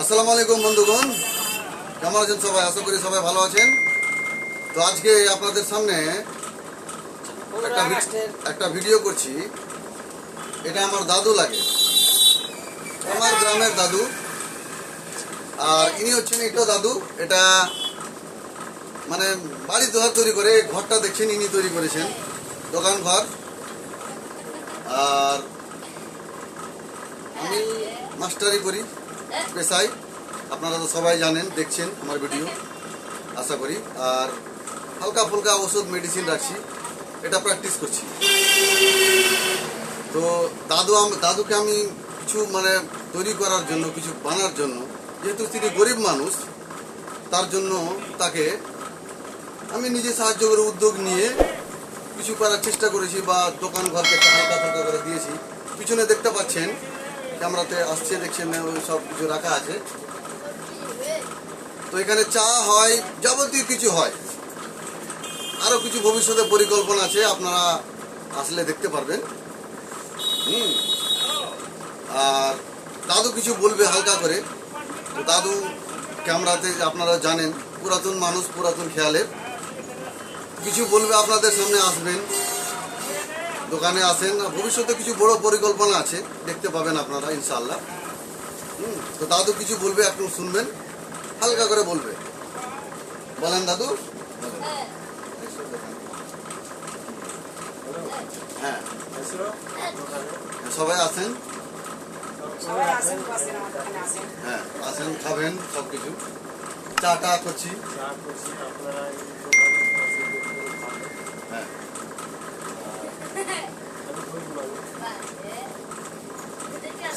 আসসালামু আলাইকুম বন্ধুগণ। কেমন আছেন সবাই? আশা করি সবাই ভালো আছেন। তো আজকে আপনাদের সামনে একটা একটা ভিডিও করছি। এটা আমার দাদু লাগে। আমার গ্রামের দাদু। আর ইনি হচ্ছেন একটু দাদু। এটা মানে বাড়ি দোহার তৈরি করে ঘরটা দেখছেন ইনি তৈরি করেছেন। দোকান ঘর। আর আমি মাস্টারি করি। পেশায় আপনারা তো সবাই জানেন, দেখছেন আমার ভিডিও, আশা করি। আর হালকা ফুলকা ওষুধ মেডিসিন রাখছি, এটা প্র্যাকটিস করছি। তো দাদু দাদুকে আমি কিছু মানে তৈরি করার জন্য, কিছু বানার জন্য, যেহেতু তিনি গরিব মানুষ, তার জন্য তাকে আমি নিজে সাহায্য করে উদ্যোগ নিয়ে কিছু করার চেষ্টা করেছি বা দোকান ঘরকে হালকা ফালকা করে দিয়েছি। পিছনে দেখতে পাচ্ছেন ক্যামেরাতে আসছে, দেখছেন সব কিছু রাখা আছে। তো এখানে চা হয়, যাবতীয় কিছু হয়। আরও কিছু ভবিষ্যতে পরিকল্পনা আছে, আপনারা আসলে দেখতে পারবেন। হুম। আর দাদু কিছু বলবে হালকা করে। দাদু ক্যামেরাতে আপনারা জানেন, পুরাতন মানুষ, পুরাতন খেয়ালের। কিছু বলবে আপনাদের সামনে আসবেন। দোকানে আসেন ভবিষ্যতে কিছু বড় পরিকল্পনা আছে দেখতে পাবেন আপনারা ইনশাল্লাহ হুম, তো দাদু কিছু বলবে একটু শুনবেন হালকা করে বলবে। বলেন দাদু। হ্যাঁ। সবাই আছেন? হ্যাঁ আসেন খাবেন সব কিছু চা টা করছি। চা করছি আপনারা এই দোকানে পাশে দেখবেন ভালো। হ্যাঁ।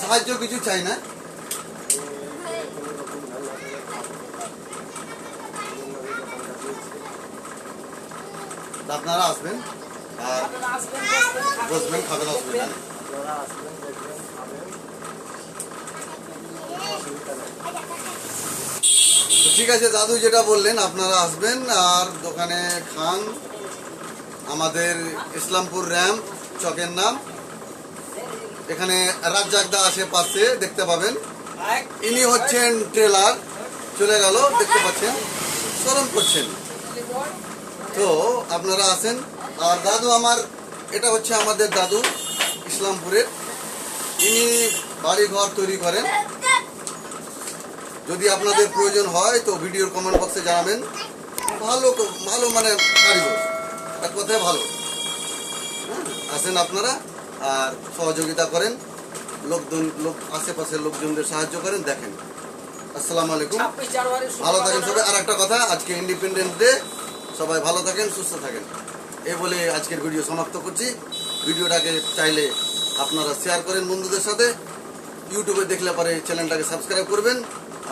সাহায্য কিছু চাই না? আপনারা আসবেন, আর বসবেন খাবেন আসবেন তো ঠিক আছে, দাদু যেটা বললেন, আপনারা আসবেন, আর দোকানে খান। আমাদের ইসলামপুর র্যাম্প চকের নাম। এখানে রাজ্জাকদা আছে পাশে, দেখতে পাবেন। ইনি হচ্ছেন ট্রেলার চলে গেল, দেখতে পাচ্ছেন, স্মরণ করছেন। তো, আপনারা আসেন আর দাদু আমার, এটা হচ্ছে আমাদের দাদু, ইসলামপুরের। ইনি বাড়ি ঘর তৈরি করেন। যদি আপনাদের প্রয়োজন হয়, তো ভিডিওর কমেন্ট বক্সে জানাবেন। ভালো ভালো মানে কারিগর। এক কথায় ভালো? হ্যাঁ, আসেন আপনারা? আর সহযোগিতা করেন লোকজন লোক আশেপাশের লোকজনদের সাহায্য করেন দেখেন। আসসালামু আলাইকুম। ভালো থাকেন সবাই। আর একটা কথা আজকে ইন্ডিপেন্ডেন্স ডে সবাই ভালো থাকেন সুস্থ থাকেন। এই বলে আজকের ভিডিও সমাপ্ত করছি। ভিডিওটাকে চাইলে আপনারা শেয়ার করেন বন্ধুদের সাথে। ইউটিউবে দেখলে পরে চ্যানেলটাকে সাবস্ক্রাইব করবেন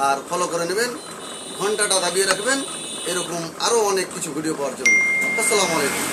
আর ফলো করে নেবেন। ঘন্টাটা দাবিয়ে রাখবেন। এরকম আরও অনেক কিছু ভিডিও পাওয়ার জন্য। আসসালামু আলাইকুম।